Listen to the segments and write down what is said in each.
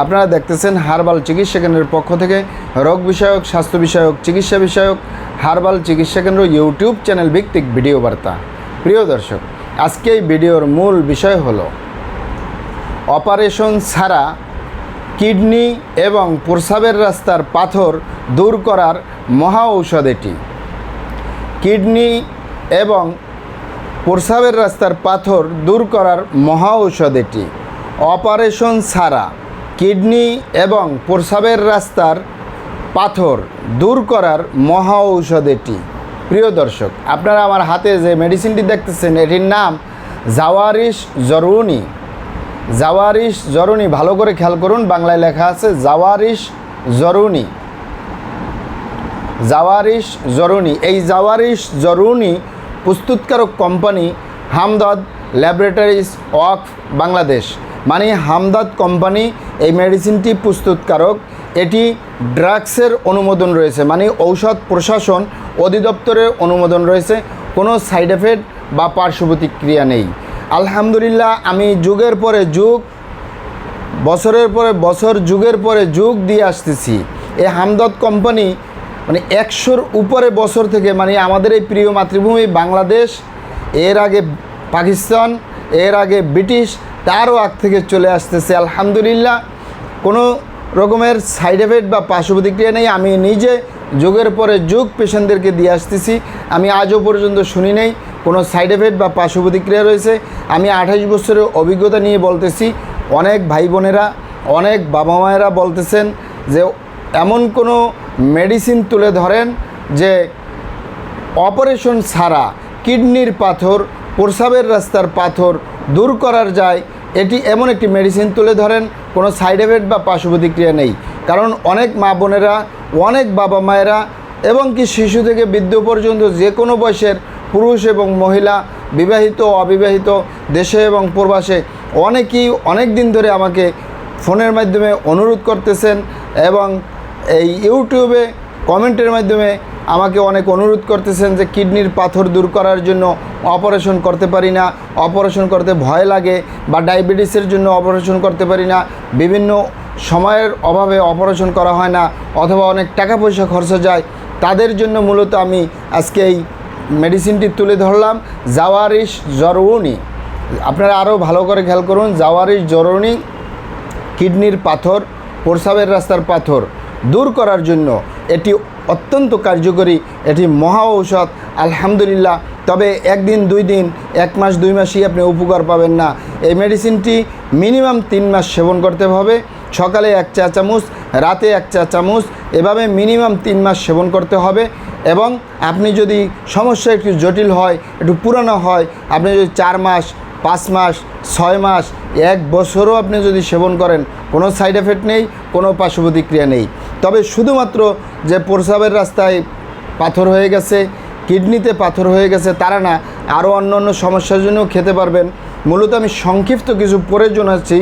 আপনারা দেখতেছেন হারবাল চিকিৎসা কেন্দ্রের পক্ষ থেকে রোগ বিষয়ক, স্বাস্থ্য বিষয়ক, চিকিৎসা বিষয়ক, হারবাল চিকিৎসা কেন্দ্র ইউটিউব চ্যানেল ভিত্তিক ভিডিও বার্তা। প্রিয় দর্শক, আজকে এই ভিডিওর মূল বিষয় হলো, অপারেশন ছাড়া কিডনি এবং প্রস্রাবের রাস্তার পাথর দূর করার মহা ঔষধ এটি। কিডনি এবং প্রস্রাবের রাস্তার পাথর দূর করার মহা ঔষধ এটি। অপারেশন ছাড়া কিডনি এবং প্রস্রাবের রাস্তার পাথর দূর করার মহা ঔষধ এটি। প্রিয় দর্শক, আপনারা আমার হাতে যে মেডিসিনটি দেখতেছেন, এটির নাম জাওয়ারিস জরুনি। জাওয়ারিস জরুনি, ভালো করে খেয়াল করুন, বাংলায় লেখা আছে জাওয়ারিস জরুনি। জাওয়ারিস জরুনি, এই জাওয়ারিস জরুনি প্রস্তুতকারক কোম্পানি হামদদ ল্যাবরেটরিজ ওয়াক বাংলাদেশ মানে হামদদ কোম্পানি এই মেডিসিনটি প্রস্তুতকারক। এটি ড্রাগসের অনুমোদন রয়েছে মানে ঔষধ প্রশাসন অধিদপ্তরের অনুমোদন রয়েছে। কোনো সাইড এফেক্ট বা পার্শ্ব প্রতিক্রিয়া নেই। আলহামদুলিল্লাহ, আমি যুগের পরে যুগ, বছরের পরে বছর, যুগের পরে যুগ দিয়ে আসতেছি। এই হামদদ কোম্পানি মানে একশোর উপরে বছর থেকে মানে আমাদের এই প্রিয় মাতৃভূমি বাংলাদেশ, এর আগে পাকিস্তান, এর আগে ব্রিটিশ তারও আগ থেকে চলে আসতেছে। আলহামদুলিল্লাহ, কোনো রকমের সাইড এফেক্ট বা পার্শ্ব প্রতিক্রিয়া নেই। আমি নিজে যুগের পরে যুগ পেশেন্টদেরকে দিয়ে আসতেছি। আমি আজও পর্যন্ত শুনি নেই কোনো সাইড এফেক্ট বা পার্শ্ব প্রতিক্রিয়া রয়েছে। আমি আঠাশ বছরের অভিজ্ঞতা নিয়ে বলতেছি, অনেক ভাই বোনেরা, অনেক বাবা মায়েরা বলতেছেন যে, এমন কোনো মেডিসিন তুলে ধরেন যে অপারেশন ছাড়া কিডনির পাথর প্রস্রাবের রাস্তার পাথর দূর করার যায় এটি এমন একটি মেডিসিন তুলে ধরেন, কোনো সাইড এফেক্ট বা পার্শ্ব প্রতিক্রিয়া নেই। কারণ অনেক মা বোনেরা, অনেক বাবা মায়েরা এবং কি শিশু থেকে বৃদ্ধ পর্যন্ত যে কোনো বয়সের পুরুষ এবং মহিলা, বিবাহিত অবিবাহিত, দেশে এবং প্রবাসে, অনেকেই অনেক দিন ধরে আমাকে ফোনের মাধ্যমে অনুরোধ করতেছেন এবং এই ইউটিউবে কমেন্টের মাধ্যমে আমাকে অনেক অনুরোধ করতেছেন যে কিডনির পাথর দূর করার জন্য অপারেশন করতে পারি না, অপারেশন করতে ভয় লাগে বা ডায়াবেটিসের জন্য অপারেশন করতে পারি না, বিভিন্ন সময়ের অভাবে অপারেশন করা হয় না অথবা অনেক টাকা পয়সা খরচ যায়, তাদের জন্য মূলত আমি আজকে এই মেডিসিনটি তুলে ধরলাম জাওয়ারিস জরুনি। আপনারা আরও ভালো করে খেয়াল করুন জাওয়ারিস জরুনি, কিডনির পাথর, প্রসাবের রাস্তার পাথর দূর করার জন্য এটি অত্যন্ত কার্যকরী এটি মহা ঔষধ, আলহামদুলিল্লাহ। তবে একদিন, দুই দিন, এক মাস, দুই মাসই আপনি উপকার পাবেন না। এই মেডিসিনটি মিনিমাম তিন মাস সেবন করতে হবে। সকালে এক চা চামচ, রাতে এক চা চামচ, এভাবে মিনিমাম তিন মাস সেবন করতে হবে। এবং আপনি যদি সমস্যা একটু জটিল হয়, একটু পুরানো হয়, আপনি যদি চার মাস, পাঁচ মাস, ছয় মাস, এক বছরও আপনি যদি সেবন করেন, কোনো সাইড এফেক্ট নেই, কোনো পার্শ্ব প্রতিক্রিয়া নেই। তবে শুধুমাত্র যে প্রস্রাবের রাস্তায় পাথর হয়ে গেছে, কিডনিতে পাথর হয়ে গেছে, তারা না, আরও অন্য অন্য সমস্যার জন্যও খেতে পারবেন। মূলত আমি সংক্ষিপ্ত কিছু পরে জানাচ্ছি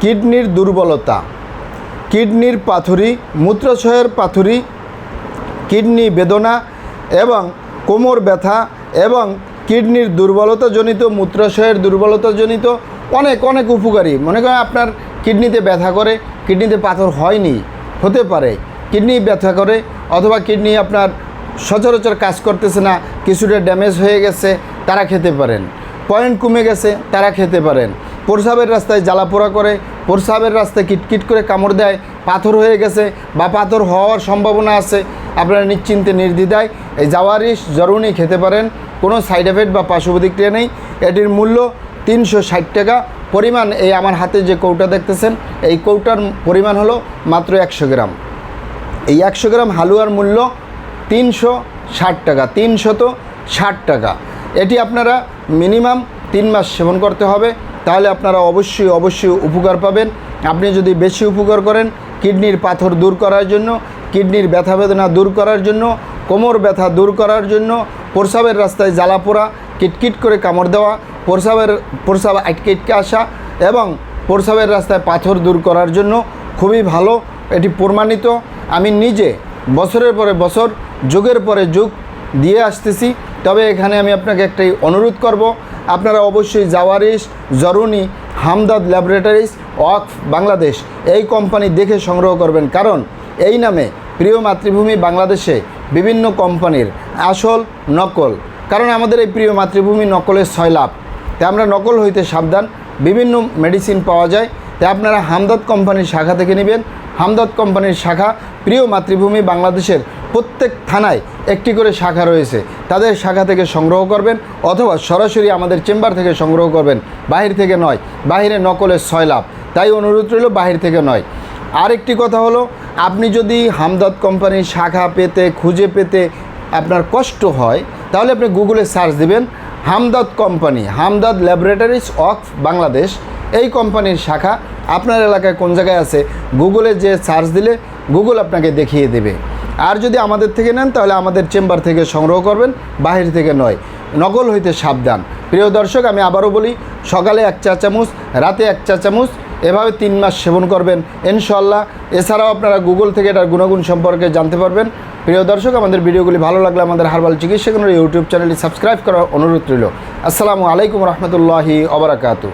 কিডনির দুর্বলতা। কিডনির পাথরি, মূত্রাশয়ের পাথরি, কিডনি বেদনা এবং কোমর ব্যথা এবং কিডনির দুর্বলতাজনিত, মূত্রাশয়ের দুর্বলতাজনিত অনেক অনেক উপকারী। মনে করেন আপনার কিডনিতে ব্যথা করে, কিডনিতে পাথর হয়নি। হতে পারে। কিডনি ব্যথা করে অথবা কিডনি আপনার সচরাচর কাজ করতেছে না, কিছুটা ড্যামেজ হয়ে গেছে, তারা খেতে পারেন। পয়েন্ট কমে গেছে, তারা খেতে পারেন। প্রসাবের রাস্তায় জ্বালাপোড়া করে, প্রসাবের রাস্তায় কিটকিট করে কামড় দেয়, পাথর হয়ে গেছে বা পাথর হওয়ার সম্ভাবনা আছে, আপনারা নিশ্চিন্তে নির্দ্বিধায় এই জাওয়ারিস জরুনি খেতে পারেন। কোনো সাইড এফেক্ট বা পার্শ্ব প্রতিক্রিয়া নেই। এটির মূল্য তিনশো ষাট টাকা। পরিমাণ এই আমার হাতে যে কৌটা দেখতেছেন, এই কৌটার পরিমাণ হলো মাত্র একশো গ্রাম। এই একশো গ্রাম হালুয়ার মূল্য তিনশো ষাট টাকা তিনশত ষাট টাকা। এটি আপনারা মিনিমাম তিন মাস সেবন করতে হবে, তাহলে আপনারা অবশ্যই অবশ্যই উপকার পাবেন। আপনি যদি বেশি উপকার করেন, কিডনির পাথর দূর করার জন্য, কিডনির ব্যথা বেদনা দূর করার জন্য, কোমর ব্যথা দূর করার জন্য, প্রসাবের রাস্তায় জ্বালা পোড়া কিটকিট করে কামড় দেওয়া প্রসাবের প্রসাব আটকে আটকে আসা এবং প্রসাবের রাস্তায় পাথর দূর করার জন্য খুবই ভালো। এটি প্রমাণিত। আমি নিজে বছরের পরে বছর, যুগের পরে যুগ দিয়ে আসতেছি। তবে এখানে আমি আপনাকে একটাই অনুরোধ করব, আপনারা অবশ্যই জাওয়ারিস জরুনি, হামদাদ ল্যাবরেটরিজ, ওয়াকফ বাংলাদেশ এই কোম্পানি দেখে সংগ্রহ করবেন। কারণ এই নামে প্রিয় মাতৃভূমি বাংলাদেশে বিভিন্ন কোম্পানির আসল নকল। কারণ আমাদের এই প্রিয় মাতৃভূমি নকলের ছয় লাভ। তাই আমরা নকল হইতে সাবধান। বিভিন্ন মেডিসিন পাওয়া যায়। তাই আপনারা হামদদ কোম্পানির শাখা থেকে নেবেন। হামদদ কোম্পানির শাখা প্রিয় মাতৃভূমি বাংলাদেশের প্রত্যেক থানায় একটি করে শাখা রয়েছে। তাদের শাখা থেকে সংগ্রহ করবেন অথবা সরাসরি আমাদের চেম্বার থেকে সংগ্রহ করবেন। বাহির থেকে নয়, বাহিরে নকলের ছয় লাভ। তাই অনুরোধ রইল বাহির থেকে নয়। আরেকটি কথা হলো, আপনি যদি হামদদ কোম্পানির শাখা পেতে, খুঁজে পেতে আপনার কষ্ট হয়, তাহলে আপনি গুগলে সার্চ দিবেন। Hamdard company, Hamdard laboratories of Bangladesh, এই কোম্পানির শাখা আপনার এলাকায় কোন জায়গায় আছে? গুগলে যে সার্চ দিলে গুগল আপনাকে দেখিয়ে দেবে। আর যদি আমাদের থেকে নেন, তাহলে আমাদের চেম্বার থেকে সংগ্রহ করবেন, বাহির থেকে নয়। নকল হইতে সাবধান। প্রিয় দর্শক, আমি আবারও বলি, সকালে এক চা চামচ রাতে এক চা চামচ এভাবে তিন মাস সেবন করবেন। ইনশাল্লাহ এছাড়াও আপনারা গুগল থেকে এটার গুণাগুণ সম্পর্কে জানতে পারবেন। প্রিয় দর্শক, আমাদের ভিডিওগুলি ভালো লাগলে আমাদের হারবাল চিকিৎসা কেন্দ্র ইউটিউব চ্যানেলটি সাবস্ক্রাইব করার অনুরোধ রইল। আসসালামু আলাইকুম রহমতুল্লাহি অবরাকাতু